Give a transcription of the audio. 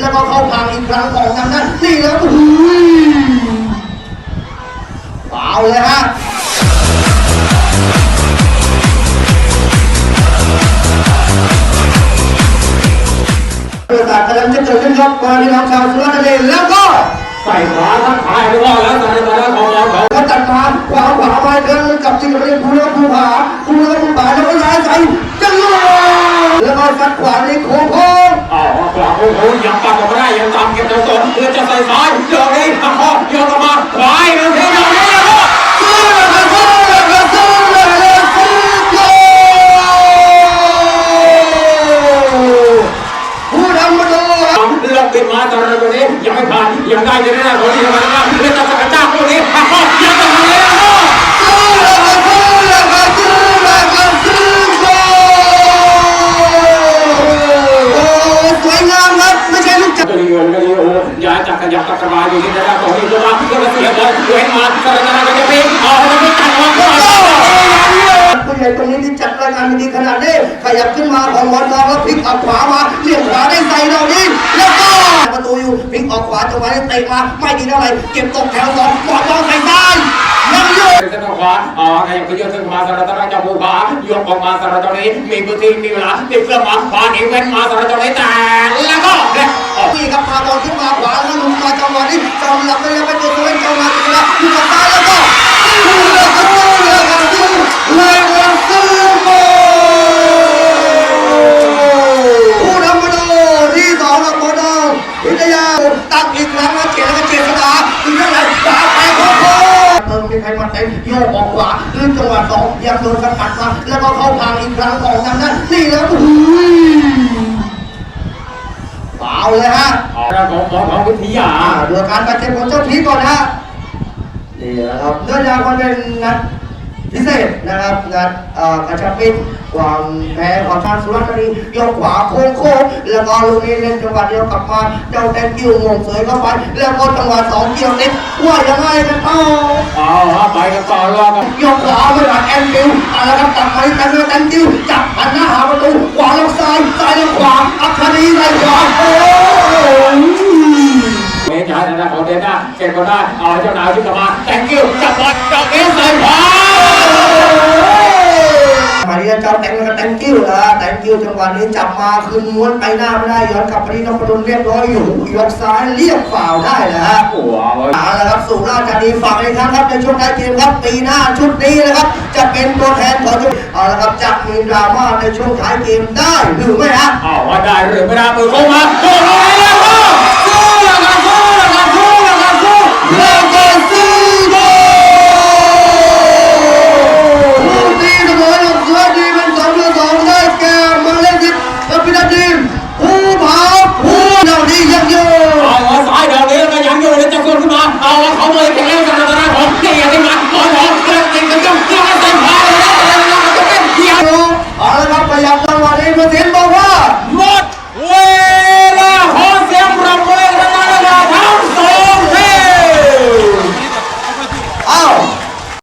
แล้วก็เข้าพังอีกครั้งของทางด้านนี่แล้วโอุ้ยเปล่าเลยฮะเกิดการกำลังจะเกิดขึ้นครับกรณีน้องชาวสุราษฎร์ธานีแล้วก็ใส่ขวาทักทายไปว่าแล้วแต่แต่ละของเราเขาก็จัดมา เพื่อจะใส่ซ้ายโยกนี้หักคอโยนออกมาควาอีกหนึ่งทีโยนี้แล้วก็สู้เลยครับสู้เลยครับสู้เลยสู้โกผู้นำมาดูครับเลือกติดมาตอนนี้ยังไม่ผ่านยังได้ยังได้คนที่ทำงานเลือกจะสกัดจ้างพวกนี้ ย้ายจากขยับตะกร้าอยู่ที่ได้ตรงนี้ก็มาก็มาเสียเลเว้นมาสระนาก็จะเป็นเอาให้มันจัดมาก็ผู้ใหญ่ตรงนี้ที่จัดรายการดีขนาดนี้ขยับขึ้นมาของบอลน้องแล้วพลิกออกขวามาเลี้ยงขวาได้ใส่เรานี้แล้วก็ประตูอยู่พลิกออกขวาจังหวะนี้เตะมาไม่ดีเท่าไหร่เก็บตกแถวสองบอลน้องใส่ซ้ายยังอยู่เส้นขวาอ๋อขยับขยื่นขึ้นมาสารตะตะจะบูบาโยกออกมาสาระตรงนี้มีพื้นที่มีเวลาติดเครื่องมาขวาอีเว้นมาสาระตรงนี้แต่แล้วก็เนี่ยนี่ครับพาบอลขึ้นมา มาจังหวะนี้จอมหลับไปยังไปตัวเองจังหวะนี้แล้วอยู่กับซ้ายแล้วก็สู้เลยครับสู้เลยครับสู้ผู้นำมาดูที่สองครับโมโนวิทยาตั้งอีกครั้งแล้วเจแล้วก็เจษดาอีกเท่าไหร่สามไปโค้งเติมมีใครมาเต็มโยกออกขวาลื่นจังหวะสองยังโดนสกัดมาแล้วก็เข้าทางอีกครั้งของทางด้นนี่แล้วอุ้ย เปล่าเลยฮะของของของวิทยาดูการบาดเจ็บของเจ้าพีก่อนนะฮะนี่นะครับเนื่องจากมันเป็นนัดพิเศษนะครับนัดเอ่อกระชับมิตรความแพ้ของทางสุรร์ธานียกขวาโค้งโค้งแล้วก็ลูกนี้เล่นจังหวะเดียวกลับมาเจ้าแตงกิ้วงงเสยเข้าไปแล้วก็จังหวะสองเกี่ยวเน็ตว่ายังไงกันต่อเอาไปกันต่อรอกันยกขวาไม่หลังแอนกิ้วอาละครับตัดมาที่แตงกิ้วแตงกิ้วจับหันหน้าหาประตูขวาล้วซ้ายซ้ายล้วขวาอัคดีใส่ขวาโอ้ เมจ่านะของเดน่าเก็บก็ได้เอาเจ้านายขึ้นมา thank you จับบอลจับเอสใส่ขวามาที่เจ้าแตงแล้วก็แตงกิ้วนะแตงกิ้วจังหวะนี้จับมาคืนม้วนไปหน้าไม่ได้ย้อนกลับไปที่นพดลเรียบร้อยอยู่ยกซ้ายเรียกฝ่าวได้นะฮะโอ้โหเอาไว้เอาละครับสุราษฎร์ธานีฝากอีกครั้งครับในช่วงท้ายเกมครับปีหน้าชุดนี้นะครับ จะเป็นตัวแทนของชุดเอาละครับจะมีดราม่าในช่วงท้ายเกมได้หรือไม่ฮะเอาว่าได้หรือไม่ได้มือเข้ามาโอ้โ